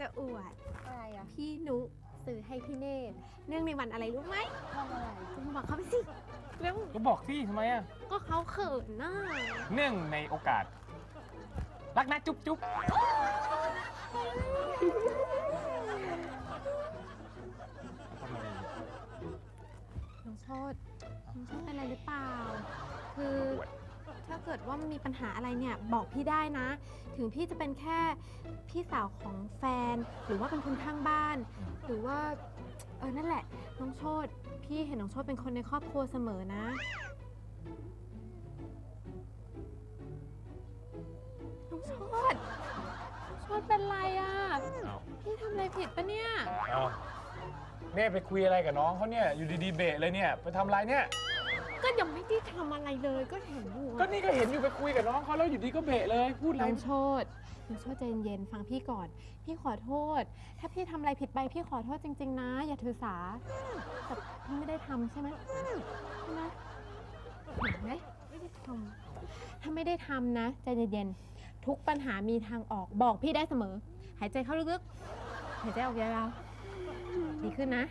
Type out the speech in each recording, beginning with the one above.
จะอวด อะไรอะพี่นุซื้อให้พี่เนตรเนื่องในวันอะไรรู้ไหมทำอะไรจะมาบอกเขาไปสิเร็วก็บอกที่ทำไมอะ ก็เขาเขินน่าเนื่องในโอกาส รักนะจุ๊บจุ๊บ ว่ามันมีปัญหาอะไรเนี่ยบอกพี่ได้นะ ถึงพี่จะเป็นแค่พี่สาวของแฟน หรือว่าเป็นคนข้างบ้าน หรือว่าเออนั่นแหละน้องโชดพี่เห็นน้องโชดเป็นคนในครอบครัวเสมอนะ น้องโชดโชดเป็นไรอะเอาพี่ทำอะไรผิดปะเนี่ย เอาเนี่ยไปคุยอะไรกับน้องเขาเนี่ย อยู่ดีๆเบะเลยเนี่ย ไปทำอะไรเนี่ย ก็ยังไม่ได้ทำอะไรเลยก็เห็นอยู่ก็อะนี่ก็เห็นอยู่ไปคุยกับน้องเขาแล้วอยู่ดีก็เบะเลย พูดอะไรน้องโชดน้องโชดใจเย็นๆฟังพี่ก่อน พี่ขอโทษ ถ้าพี่ทำอะไรผิดไปพี่ขอโทษจริง ๆ นะ อย่าถือสาแต่พี่ไม่ได้ทำใช่ไหมใช่ไหมเห็นไหมไม่ได้ทำถ้าไม่ได้ทำนะใจเย็นๆทุกปัญหามีทางออกบอกพี่ได้เสมอ หายใจเข้าลึกๆหายใจออกยาวๆดีขึ้นนะ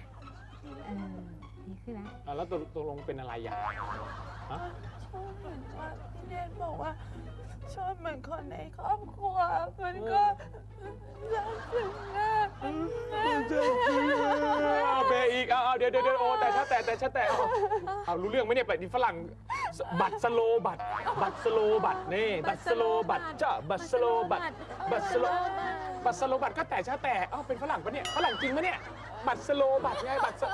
เออ ดีขึ้นแล้วอะแล้วตกตกลงเป็นอะไรอย่างชอบเหมือนว่าพี่เดนบอกว่า ชอบเหมือนคนในครอบครัว มันก็รักถึงมากเอาเบะอีกเอาเอาเดี๋ยวเดี๋ยวเดี๋ยวโอ้แต่ชะแต่แต่ชะแต่เอาเอารู้เรื่องไหมเนี่ยไปนี่ฝรั่งสบัตรสโลบัตรบัตรสโลบัตรนี่บัตรสโลบัตรจ้าบัตรสโลบัตรบัตรสโลบัตรสโลบัตรก็แต่ชะแต่เอ้าเป็นฝรั่งปะเนี่ยฝรั่งจริงปะเนี่ยบัตรสโลบัตรไงบัตรสเ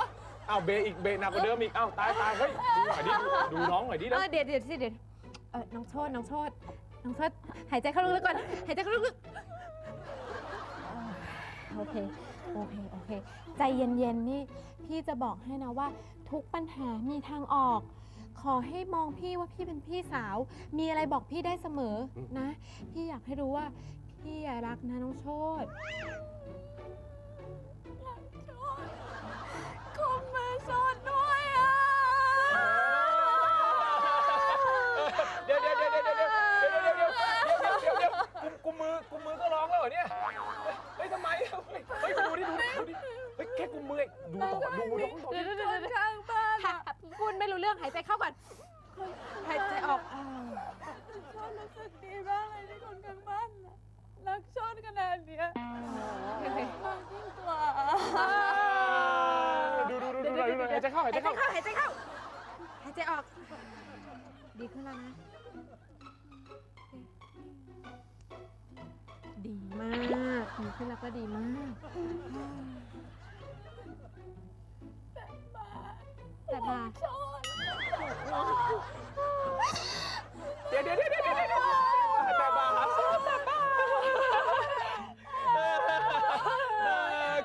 อาเบะอีกเบะหนักกว่าเดิมอีกเอ้าตายตายเฮ้ยดูหน่อยดิดูดูน้องหน่อยดิเอแล้วอเดี๋ยวเดี๋ยวสิเดี๋ยวเออน้องโชดน้องโชดน้องโชดหายใจเข้าลึกๆก่อนหายใจเข้าลึกๆโอเคโอเคโอเค ใจเย็นๆนี่พี่จะบอกให้นะว่า ทุกปัญหามีทางออก ขอให้มองพี่ว่าพี่เป็นพี่สาว มีอะไรบอกพี่ได้เสมอนะ พี่อยากให้รู้ว่าพี่อะรักนะน้องโชด เรื่องหายใจเข้าก่อนหายใจออกอ่าชดรู้สึกดีมากเลยที่คนข้างบ้านน่ะรักชดขนาดเนี้ยรักยิ่งกว่าดูดูดูดูหน่อยดูหน่อยหายใจเข้าหายใจเข้าหายใจเข้าหายใจออก ดีขึ้นแล้วนะ ดีมากดีขึ้นแล้วก็ดีมากแต่บาชด เดี๋ยวเดี๋ยวเดี๋ยวเดี๋ยวเดี๋ยวเดี๋ยวแต่บาร์แต่บาร์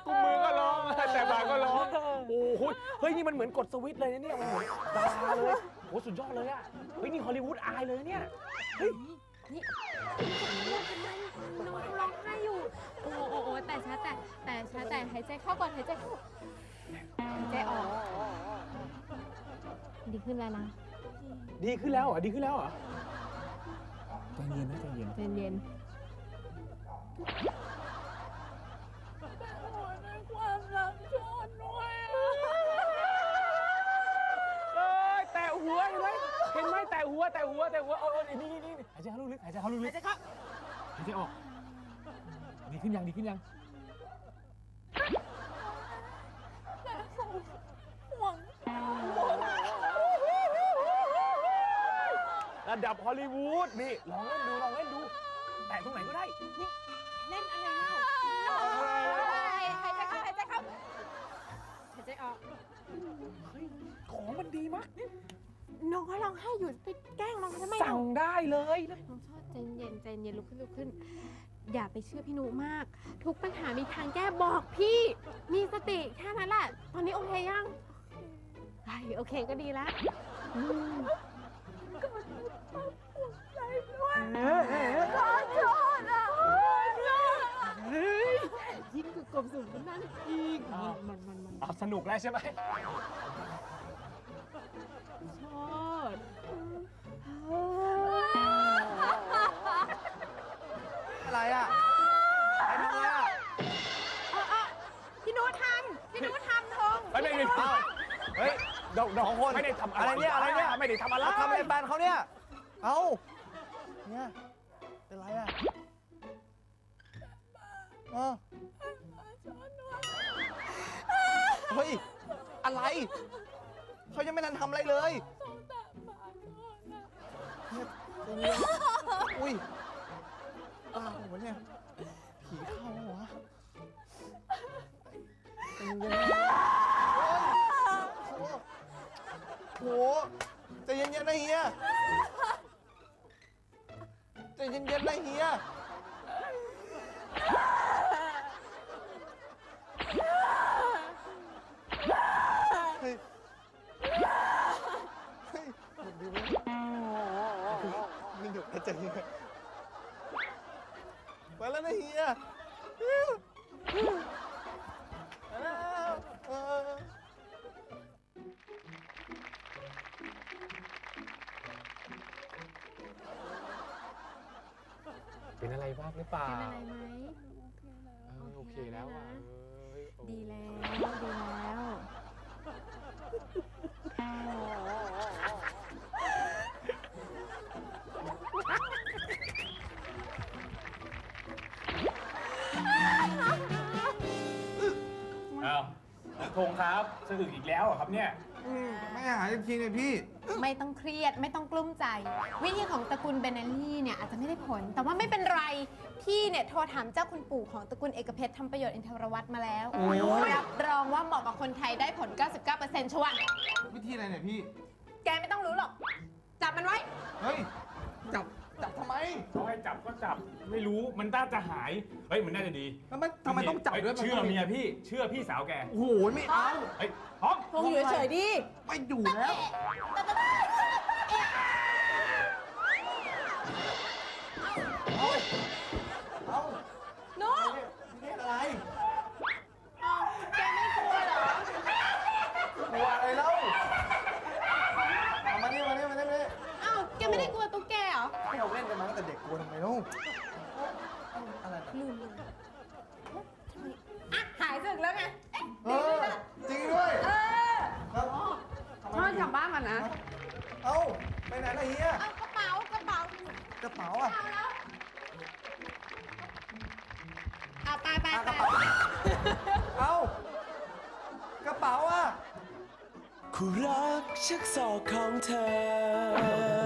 กุมมือก็ร้องแต่บาก็ร้องโอ้โหเฮ้ยนี่มันเหมือนกดสวิตช์เลยนะเนี่ยมันเหมือนดาราเลยโหสุดยอดเลยอะเฮ้ยนี่ฮอลลีวูดอายเลยเนี่ยเฮ้ยนี่น้องร้องไห้อยู่ โอ้โอ้โอ้แต่ช้าแต่แต่ช้าแต่หายใจเข้าก่อนหายใจเข้าหายใจออก ดีขึ้นแล้วนะดีขึ้นแล้วเหรอดีขึ้นแล้วเหรอใจเย็นนะใจเย็นเย็นเย็นแต่หัวในความรักชดด้วยอะเอ้ยแตะหัวเห็นไหมเห็นไหมแตะหัวแตะหัวแตะหัวเอาเอานี่นี่นี่หายใจเข้าลึกๆหายใจเข้าลึกๆหายใจเข้าหายใจออกดีขึ้นยังดีขึ้นยัง ระดับฮอลลีวูดนี่ลองเล่นดูลองเล่นดู แตะตรงไหนก็ได้นี่เล่นอะไรเล่าหายใจเข้าหายใจเข้าหายใจออก เฮ้ยของมันดีมากน้องก็ร้องไห้อยู่ไปแกล้งน้องทำไมสั่งได้เลยนะน้องชอบใจเย็นใจเย็นลุกขึ้นลุกขึ้น อย่าไปเชื่อพี่นุมาก ทุกปัญหามีทางแก้บอกพี่ มีสติแค่นั้นแหละ ตอนนี้โอเคยังไอโอเคก็ดีแล้วอืม ใจด้วยขอโทษอะ เฮ้ยยิ่งคือกบสูงกว่านั้นอีกมันมันมัน อะสนุ กแล้วใช่ไหมชอบอะไรอะใครทำอะไรอะนุทำพี่นุทำธงไม่ไม่ไม่อ้าวเฮ้ยดอกดอกของคนไม่ได้ทำอะไรเนี่ยอะไรเนี่ย ไม่ได้ทำอะไรมาทำอะไรแฟนเขาเนี่ย เอ้า เนี่ย เป็นไรอะเออ เฮ้ย อะไร เขายังไม่ทันทำอะไรเลยเนี่ยใจเย็นอุ้ยอ้าววะเนี่ย ผีเข้าเหรอวะใจเย็นๆเฮ้ยโอ้โหใจเย็นๆนะเฮียใจเย็นๆนะเฮีย ไม่หยุดนะใจเย็นไปแล้วนะเฮียไปแล้วเออเป็นอะไรบ้างหรือเปล่าเป็นอะไรไหมเออโอเคแล้วอะเอ้ยโอ้ ดีแล้ว ดีแล้ว ธงครับสะอึกอีกแล้วเหรอครับเนี่ยไม่หายสักทีเนี่ยพี่ ไม่ต้องเครียดไม่ต้องกลุ้มใจ วิธีของตระกูลเบเนลลี่เนี่ยอาจจะไม่ได้ผล แต่ว่าไม่เป็นไร พี่เนี่ยโทรถามเจ้าคุณปู่ของตระกูลเอกเพชรทำประโยชน์อินทรวัตรมาแล้ว โอ้ย รับรองว่าเหมาะกับคนไทยได้ผล 99%ชัวร์วิธีอะไรเนี่ยพี่ แกไม่ต้องรู้หรอก จับมันไว้ เฮ้ย จับ จับทำไม เขาให้ จับก็จับไม่รู้มันน่าจะหายเฮ้ยมันน่าจะดีแล้วมันทำไมต้องจับด้วยเชื่อเมียพี่เชื่อพี่สาวแกโอ้โหไม่เอาเฮ้ยท้องคงอยู่เฉยๆดิ ไม่อยู่แล้วเอา ลัวทำไมเล่าอะไรนะลืมเลยอะหายสึกแล้วไงเออจริงด้วยเออครับทำไมพ่อกลับบ้านก่อนนะ เอ้าไปไหนล่ะเฮียเอากระเป๋ากระเป๋ากระเป๋าอะเอาแล้วเอาไปไปอะไปกระเป๋าเอ้ากระเป๋าอะ คู่รักชักศอกของเธอ